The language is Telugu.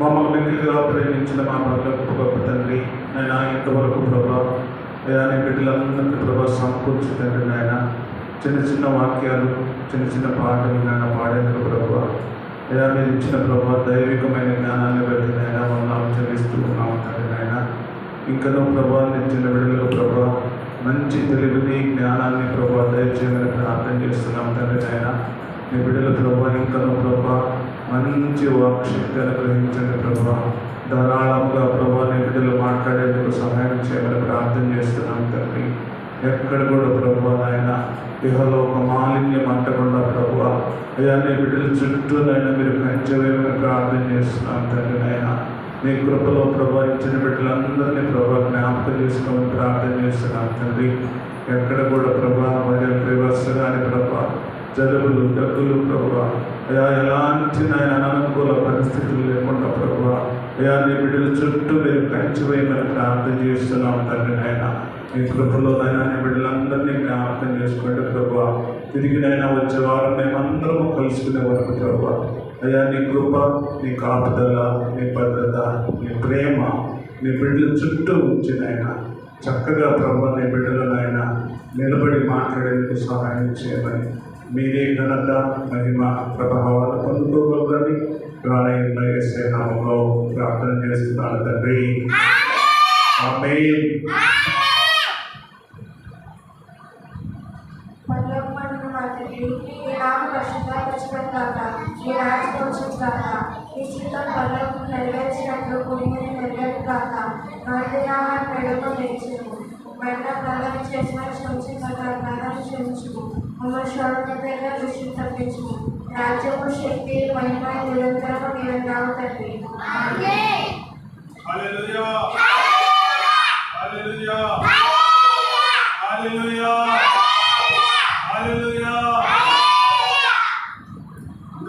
మమ్మల్ని మిగిలిగా ప్రేమించిన మా ప్రభుత్వ గొప్ప తండ్రి. నేను ఇంతవరకు ప్రభా లేదా నీ బిడ్డలందరికీ ప్రభా సమకూర్చు తండ్రి నాయన. చిన్న చిన్న వాక్యాలు చిన్న చిన్న పాటలు నాయన పాడేందుకు ప్రభా. లేదా మీరు ఇచ్చిన ప్రభా దైవికమైన జ్ఞానాన్ని బట్టి నాయన వందనాలు చెల్లిస్తూ ఉన్నాము తండ్రి నాయన. ఇంకనూ ప్రభా నీ చిన్న బిడ్డలకు ప్రభా మంచి తెలివిని జ్ఞానాన్ని ప్రభా దయచేయమని ప్రార్థన చేస్తున్నాం తండ్రి నాయన. మీ బిడ్డల ప్రభా ఇంకనూ ప్రభా మంచి వాక్శక్తి అనుగ్రహించండి. ధారాళంగా ప్రభా నిధులు మాట్లాడేందుకు సహాయం చేయమని ప్రార్థన చేస్తున్నాం తండ్రి. ఎక్కడ కూడా ప్రభా నాయన ఇహలోక మాలిన్యం అంటకుండా ప్రభు అయ్యా నీ బిడ్డల చుట్టూ నాయన మీరు కంచెవేమని ప్రార్థన చేస్తున్నాం తండ్రి నాయన. నీ కృపలో ప్రభా ఇచ్చిన బిడ్డలందరినీ ప్రభా జ్ఞాపకం చేసుకోమని ప్రార్థన చేస్తున్నాం తండ్రి. ఎక్కడ కూడా ప్రభా మరి రివర్స్ కానీ ప్రభా జలుబులు దగ్గులు ప్రభా అయా ఎలాంటి నాయన అననుకూల పరిస్థితులు లేకుండా అయ్యా నీ బిడ్డల చుట్టూ మీరు కంచి వేయమని ప్రార్థన చేస్తున్నాం తండ్రి నాయన. మీ కృపలో నాయన నీ బిడ్డలందరినీ జ్ఞాపకం చేసుకోండి ప్రభు తిరిగి నైనా వచ్చే వారం మేమందరము కలుసుకునే వరకు ప్రభు అయ్యా నీ కృప నీ కాపుదల నీ భద్రత నీ ప్రేమ నీ బిడ్డల చుట్టూ ఉంచి నాయన. చక్కగా ప్రభు నీ బిడ్డలు నాయన నిలబడి మాట్లాడేందుకు సహాయం చేయమని. మీరే ఘనత మహిమ ప్రభావాలు పొందుకోగలరని నామంలో ప్రార్థన చేస్తున్నాను తండ్రి ఆమేన్ నెరవేర్చినట్లు భూమి మీద నెరవేరును గాక. నాటి ఆహారం మరణ ప్రధానం చేసిన క్షమించిన మమ్మల్ని శోధన దృష్టిని తప్పించుము రాజ్యము శక్తి మహిమ నిరంతరము నీవు తండ్రి హల్లెలూయా.